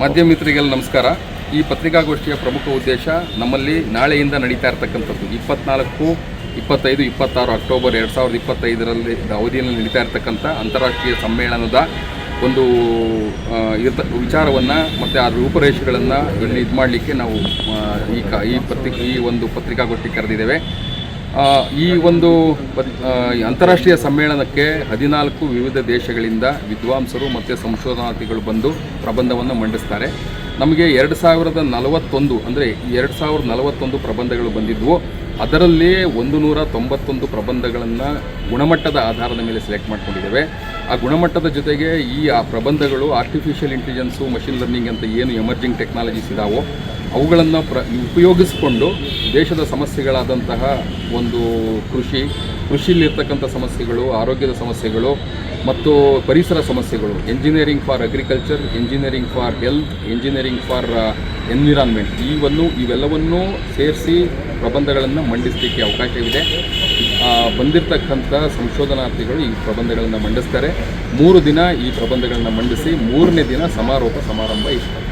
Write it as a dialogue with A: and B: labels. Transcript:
A: ಮಾಧ್ಯಮ ಮಿತ್ರರಿಗೆಲ್ಲ ನಮಸ್ಕಾರ. ಈ ಪತ್ರಿಕಾಗೋಷ್ಠಿಯ ಪ್ರಮುಖ ಉದ್ದೇಶ ನಮ್ಮಲ್ಲಿ ನಾಳೆಯಿಂದ ನಡೀತಾ ಇರತಕ್ಕಂಥದ್ದು. ಇಪ್ಪತ್ನಾಲ್ಕು, ಇಪ್ಪತ್ತೈದು, ಇಪ್ಪತ್ತಾರು ಅಕ್ಟೋಬರ್ ಎರಡು ಸಾವಿರದ ಇಪ್ಪತ್ತೈದರಲ್ಲಿ ಅವಧಿಯಲ್ಲಿ ನಡೀತಾ ಇರತಕ್ಕಂಥ ಅಂತಾರಾಷ್ಟ್ರೀಯ ಸಮ್ಮೇಳನದ ಒಂದು ಇರ್ತ, ವಿಚಾರವನ್ನು ಮತ್ತು ಆ ರೂಪುರೇಷೆಗಳನ್ನು ಇಲ್ಲಿ ಇದು ಮಾಡಲಿಕ್ಕೆ ನಾವು ಈ ಕ, ಈ ಪತ್ರಿಕೆ, ಈ ಒಂದು ಪತ್ರಿಕಾಗೋಷ್ಠಿ ಕರೆದಿದ್ದೇವೆ. ಈ ಒಂದು ಅಂತಾರಾಷ್ಟ್ರೀಯ ಸಮ್ಮೇಳನಕ್ಕೆ ಹದಿನಾಲ್ಕು ವಿವಿಧ ದೇಶಗಳಿಂದ ವಿದ್ವಾಂಸರು ಮತ್ತು ಸಂಶೋಧನಾರ್ಥಿಗಳು ಬಂದು ಪ್ರಬಂಧವನ್ನು ಮಂಡಿಸ್ತಾರೆ. ನಮಗೆ ಎರಡು ಸಾವಿರದ ನಲವತ್ತೊಂದು ಅಂದರೆ ಎರಡು ಸಾವಿರದ ನಲವತ್ತೊಂದು ಪ್ರಬಂಧಗಳು ಬಂದಿದ್ವು. ಅದರಲ್ಲಿ ಒಂದು ನೂರ ತೊಂಬತ್ತೊಂದು ಪ್ರಬಂಧಗಳನ್ನು ಗುಣಮಟ್ಟದ ಆಧಾರದ ಮೇಲೆ ಸೆಲೆಕ್ಟ್ ಮಾಡ್ಕೊಂಡಿದ್ದೇವೆ. ಆ ಗುಣಮಟ್ಟದ ಜೊತೆಗೆ ಈ, ಆ ಪ್ರಬಂಧಗಳು ಆರ್ಟಿಫಿಷಿಯಲ್ ಇಂಟೆಲಿಜೆನ್ಸು ಮಷಿನ್ ಲರ್ನಿಂಗ್ ಅಂತ ಏನು ಎಮರ್ಜಿಂಗ್ ಟೆಕ್ನಾಲಜೀಸ್ ಇದಾವೋ, ಅವುಗಳನ್ನು ಪ್ರ, ಉಪಯೋಗಿಸಿಕೊಂಡು ದೇಶದ ಸಮಸ್ಯೆಗಳಾದಂತಹ ಒಂದು ಕೃಷಿ ಕೃಷಿಯಲ್ಲಿರ್ತಕ್ಕಂಥ ಸಮಸ್ಯೆಗಳು, ಆರೋಗ್ಯದ ಸಮಸ್ಯೆಗಳು ಮತ್ತು ಪರಿಸರ ಸಮಸ್ಯೆಗಳು. Engineering for agriculture engineering for health engineering for environment ಇವನ್ನು, ಇವೆಲ್ಲವನ್ನೂ ಸೇರಿಸಿ ಪ್ರಬಂಧಗಳನ್ನು ಮಂಡಿಸಲಿಕ್ಕೆ ಅವಕಾಶವಿದೆ. ಬಂದಿರತಕ್ಕಂಥ ಸಂಶೋಧನಾರ್ಥಿಗಳು ಈ ಪ್ರಬಂಧಗಳನ್ನು ಮಂಡಿಸ್ತಾರೆ. ಮೂರು ದಿನ ಈ ಪ್ರಬಂಧಗಳನ್ನು ಮಂಡಿಸಿ ಮೂರನೇ ದಿನ ಸಮಾರೋಪ ಸಮಾರಂಭ ಇರ್ತದೆ.